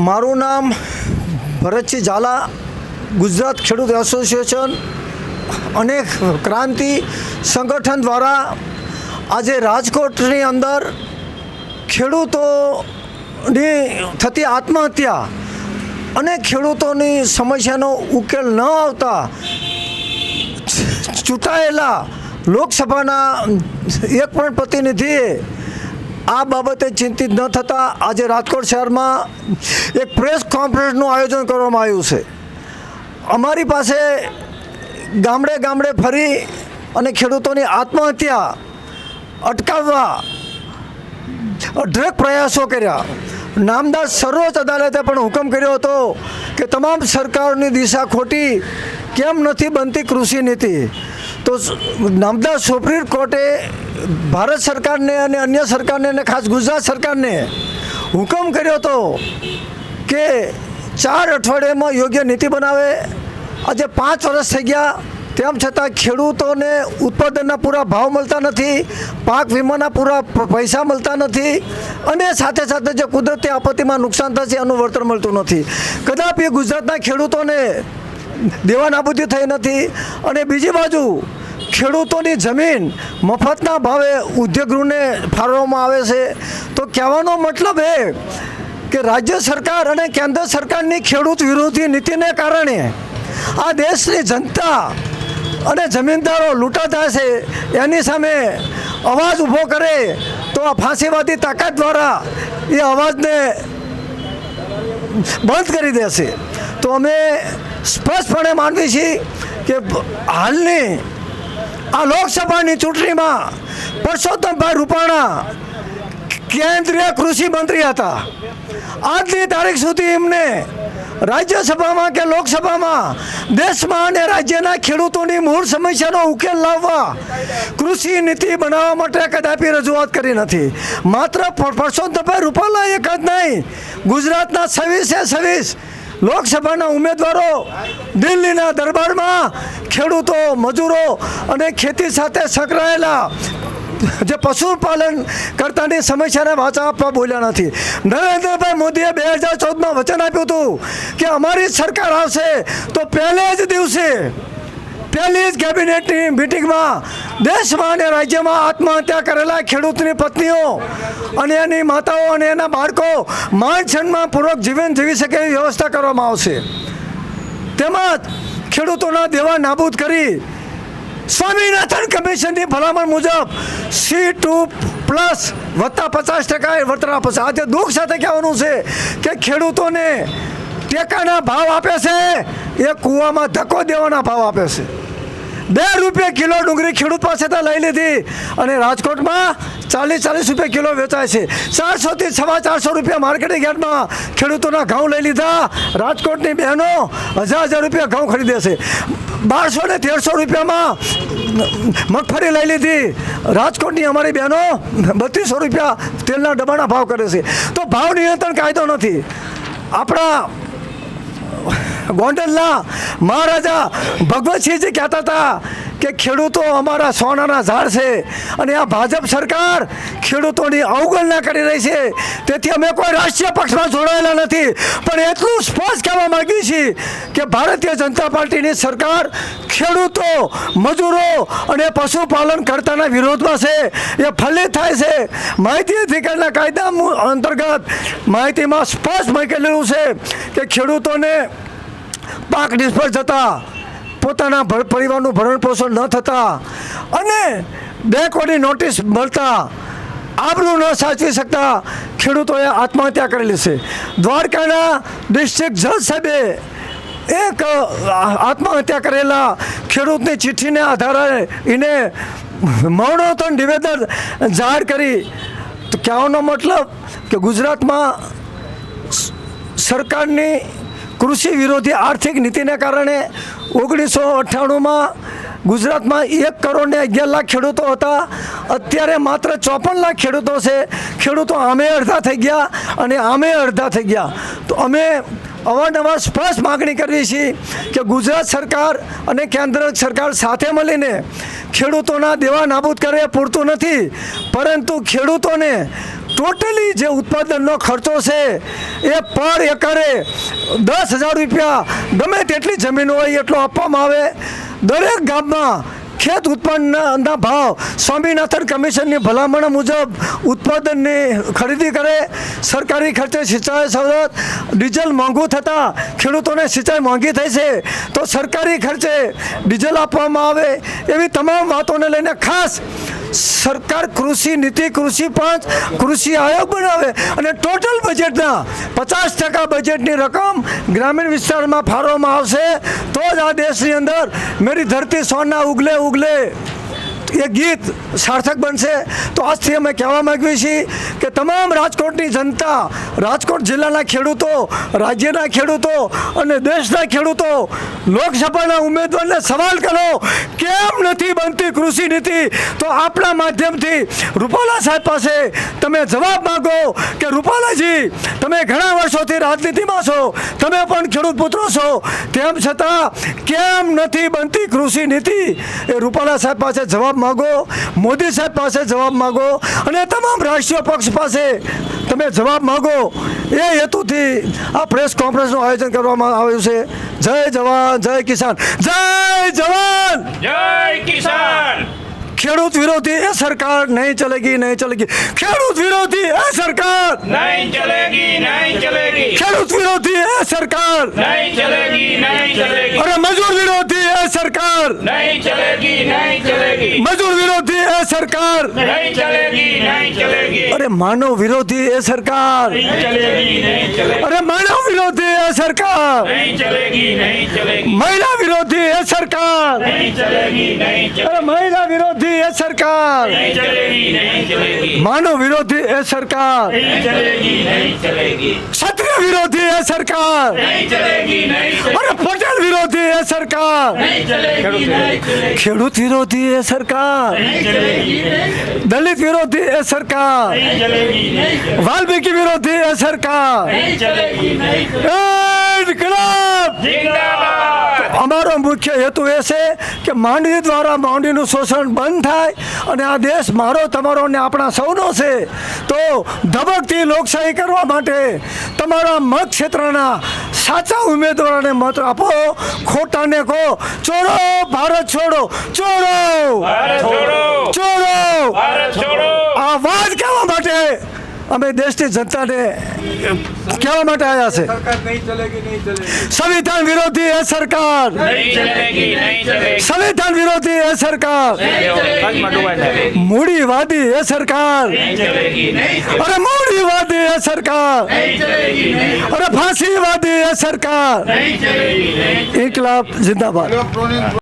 મારું નામ ભરતસિંહ ઝાલા, ગુજરાત ખેડૂત એસોસિએશન અને ક્રાંતિ સંગઠન દ્વારા આજે રાજકોટની અંદર ખેડૂતોની થતી આત્મહત્યા અને ખેડૂતોની સમસ્યાનો ઉકેલ ન આવતા ચૂંટાયેલા લોકસભાના એક પણ પ્રતિનિધિએ આ બાબતે ચિંતિત ન થતાં આજે રાજકોટ શહેરમાં એક પ્રેસ કોન્ફરન્સનું આયોજન કરવામાં આવ્યું છે. અમારી પાસે ગામડે ગામડે ફરી અને ખેડૂતોની આત્મહત્યા અટકાવવા અઢળક પ્રયાસો કર્યા. નામદાર સર્વોચ્ચ અદાલતે પણ હુકમ કર્યો હતો કે તમામ સરકારની દિશા ખોટી, કેમ નથી બનતી કૃષિ નીતિ? તો નામદા સુપ્રીમ કોર્ટે ભારત સરકારને અને અન્ય સરકારને અને ખાસ ગુજરાત સરકારને હુકમ કર્યો હતો કે ચાર અઠવાડિયામાં યોગ્ય નીતિ બનાવે. આજે પાંચ વર્ષ થઈ ગયા, તેમ છતાં ખેડૂતોને ઉત્પાદનના પૂરા ભાવ મળતા નથી, પાક વીમાના પૂરા પૈસા મળતા નથી અને સાથે સાથે જે કુદરતી આપત્તિમાં નુકસાન થશે એનું વળતર મળતું નથી. કદાપી ગુજરાતના ખેડૂતોને દેવાનાબૂદી થઈ નથી અને બીજી બાજુ ખેડૂતોની જમીન મફતના ભાવે ઉદ્યોગગૃહને ફાળવવામાં આવે છે. તો કહેવાનો મતલબ એ કે રાજ્ય સરકાર અને કેન્દ્ર સરકારની ખેડૂત વિરોધી નીતિને કારણે આ દેશની જનતા અને જમીનદારો લૂંટાતા છે. એની સામે અવાજ ઊભો કરે તો આ ફાંસીવાદી તાકાત દ્વારા એ અવાજને બંધ કરી દેશે. તો અમે સ્પષ્ટપણે માનવી છીએ કે હાલની આ લોકસભાની ચૂંટણીમાં પરસોત્તમભાઈ રૂપાણા કેન્દ્રીય કૃષિ મંત્રી હતા. આજની તારીખ સુધી એમને રાજ્યસભામાં કે લોકસભામાં દેશમાં અને રાજ્યના ખેડૂતોની મૂળ સમસ્યાનો ઉકેલ લાવવા કૃષિ નીતિ બનાવવા માટે કદાપી રજૂઆત કરી નથી. માત્ર પર- પરસોત્તમભાઈ રૂપાલા એક જ નહીં, ગુજરાતના છવ્વીસે છવ્વીસ લોકસભાના ઉમેદવારો દિલ્હીના દરબારમાં ખેડૂતો, મજૂરો અને ખેતી સાથે સંકળાયેલા જે પશુપાલન કરતાની સમસ્યાને વાચા આપવા બોલ્યા નથી. નરેન્દ્રભાઈ મોદીએ બે હજાર ચૌદમાં વચન આપ્યું હતું કે અમારી સરકાર આવશે તો પહેલે જ દિવસે પહેલી જ કેબિનેટની મિટિંગમાં દેશમાં અને રાજ્યમાં આત્મહત્યા કરેલા ખેડૂતની પત્નીઓ અને એની માતાઓ અને એના બાળકો માન સન્માનપૂર્વક જીવન જીવી શકે એવી વ્યવસ્થા કરવામાં આવશે. તેમજ ખેડૂતોના દેવા નાબૂદ કરી સ્વામિનાથન કમિશનની ભલામણ મુજબ સી ટુ પ્લસ વત્તા પચાસ ટકા એ વળતર આપશે આજે દુઃખ સાથે કહેવાનું છે કે ખેડૂતોને ટેકાના ભાવ આપે છે, એ કૂવામાં ધક્કો દેવાના ભાવ આપે છે. બે રૂપિયા કિલો ડુંગળી ખેડૂત પાસેથી લઈ લીધી અને રાજકોટમાં ચાલીસ ચાલીસ રૂપિયા કિલો વેચાય છે. ચારસોથી સવા ચારસો રૂપિયા માર્કેટિંગ યાર્ડમાં ખેડૂતોના ઘઉં લઈ લીધા. રાજકોટની બહેનો હજાર હજાર રૂપિયા ઘઉં ખરીદે છે. બારસો ને તેરસો રૂપિયામાં મગફળી લઈ લીધી. રાજકોટની અમારી બહેનો બત્રીસો રૂપિયા તેલના ડબ્બાના ભાવ કરે છે. તો ભાવ નિયંત્રણ કાયદો નથી. આપણા ગોંડલના મહારાજા ભગવતસિંહજી કહેતા હતા કે ખેડૂતો અમારા સોનાના ઝાડ છે અને આ ભાજપ સરકાર ખેડૂતોની અવગણના કરી રહી છે. તેથી અમે કોઈ રાષ્ટ્રીય પક્ષમાં જોડાયેલા નથી. પણ એટલું સ્પષ્ટ કહેવા માગીએ છીએ કે ભારતીય જનતા પાર્ટીની સરકાર ખેડૂતો, મજૂરો અને પશુપાલન કરતાના વિરોધમાં છે. એ ફલિત થાય છે. માહિતી અધિકારના કાયદા અંતર્ગત માહિતીમાં સ્પષ્ટ મૂકેલું છે કે ખેડૂતોને પાક નિષ્ફળ જતા પોતાના પરિવારનું ભરણ પોષણ ન થતા અને બેંકોની નોટિસ મળતા આબરૂ ન સાચવી શકતા ખેડૂતોએ આત્મહત્યા કરેલી છે. દ્વારકાના ડિસ્ટ્રિક્ટ જજ સાહેબે એક આત્મહત્યા કરેલા ખેડૂતની ચિઠ્ઠીને આધારે એને મરણોત્તર નિવેદન જાહેર કરી. તો કહેવાનો મતલબ કે ગુજરાતમાં સરકારની કૃષિ વિરોધી આર્થિક નીતિને કારણે ઓગણીસો અઠ્ઠાણુંમાં ગુજરાતમાં એક કરોડ ને અગિયાર લાખ ખેડૂતો હતા. અત્યારે માત્ર ચોપન લાખ ખેડૂતો છે. ખેડૂતો આમે અડધા થઈ ગયા અને આમે અડધા થઈ ગયા. તો અમે અવારનવાર સ્પષ્ટ માગણી કરીએ છે કે ગુજરાત સરકાર અને કેન્દ્ર સરકાર સાથે મળીને ખેડૂતોના દેવા નાબૂદ કરે, પૂરતું નથી. પરંતુ ખેડૂતોને ટોટલી જે ઉત્પાદનનો ખર્ચો છે, એ પર એકરે દસ હજાર રૂપિયા ગમે તેટલી જમીન હોય એટલો આપવામાં આવે. દરેક ગામમાં ખેત ઉત્પન્નના ભાવ સ્વામિનાથન કમિશનની ભલામણ મુજબ ઉત્પાદનની ખરીદી કરે. સરકારી ખર્ચે સિંચાઈ સવલત ડીઝલ મોંઘું થતાં ખેડૂતોને સિંચાઈ મોંઘી થઈ છે, તો સરકારી ખર્ચે ડીઝલ આપવામાં આવે. એવી તમામ વાતોને લઈને ખાસ સરકાર કૃષિ નીતિ, કૃષિ પાંચ, કૃષિ આયોગ બનાવે અને ટોટલ બજેટના પચાસ ટકા બજેટની રકમ ગ્રામીણ વિસ્તારમાં ફાળવવામાં આવશે. તો જ આ દેશની અંદર મેરી ધરતી સોના ઉગલે ઉગલે. એ ગીત સાર્થક બનશે. તો આજથી અમે કહેવા માગીએ છીએ કે તમામ રાજકોટની જનતા, રાજકોટ જિલ્લાના ખેડૂતો, રાજ્યના ખેડૂતો અને દેશના ખેડૂતો, લોકસભાના ઉમેદવારને સવાલ કરો, કેમ નથી બનતી કૃષિ નીતિ? તો આપણા માધ્યમથી રૂપાલા સાહેબ પાસે તમે જવાબ માંગો કે રૂપાલાજી, તમે ઘણા વર્ષોથી રાજનીતિમાં છો, તમે પણ ખેડૂત પુત્રો છો. તેમ છતાં કેમ નથી બનતી કૃષિ નીતિ? એ રૂપાલા સાહેબ પાસે જવાબ માંગો મોદી સાહેબ પાસે જવાબ માગો અને તમામ રાષ્ટ્રીય પક્ષ પાસે તમે જવાબ માગો. એ હેતુથી આ પ્રેસ કોન્ફરન્સનું આયોજન કરવામાં આવ્યું છે. જય જવાન જય કિસાન જય જવાન! જય કિસાન! ખેડૂત વિરોધી એ સરકાર નહીં ચલેગી નહીં ચલેગી. ખેડૂત વિરોધી એ સરકાર! નહીં ચલેગી નહીં ચલેગી. ખેડૂત વિરોધી એ સરકાર! નહીં ચલેગી નહીં ચલેગી. અરે માનવ વિરોધી એ સરકાર. અરે માનવ વિરોધી એ સરકાર. મહિલા વિરોધી એ સરકાર. નહીં ચલેગી નહીં ચલેગી. અરે મહિલા વિરોધી એ સરકાર. નહીં ચલેગી નહીં ચલેગી. માનવ વિરોધી એ સરકાર. નહીં ચલેગી નહીં ચલેગી. ક્ષત્રિય વિરોધી એ સરકાર. નહીં ચલેગી નહીં ચલેગી. અરે પટેલ વિરોધી એ સરકાર. નહીં ચલેગી નહીં ચલેગી. ખેડૂત વિરોધી એ સરકાર. નહીં ચલેગી નહીં દલિત વિરોધી એ સરકાર. ચલેગી નહીં વાલ્મીકી વિરોધી એ સરકાર. નહીં ચલેગી અમારો મુખ્ય હેતુ એ છે કે માંડવી દ્વારા માંડવીનું શોષણ બંધ થાય અને આ દેશ મારો તમારો ને આપણા સૌનો છે. તો ધબકતી લોકશાહી કરવા માટે તમારા મત ક્ષેત્રના સાચા ઉમેદવારોને મત આપો. ખોટાને કહો. ચોરો ભારત છોડો. ચોરો. છોડો. ચોરો. ભારત છોડો. આ વાત માટે અમે દેશની જનતાને કહેવા માટે આવ્યા છે. સંવિધાન વિરોધી એ સરકાર. સંવિધાન વિરોધી એ સરકાર. મૂડીવાદી એ સરકાર. અરે મૂડીવાદી એ સરકાર. અરે ફાંસીવાદી એ સરકાર. ઇન્કલાબ જિંદાબાદ.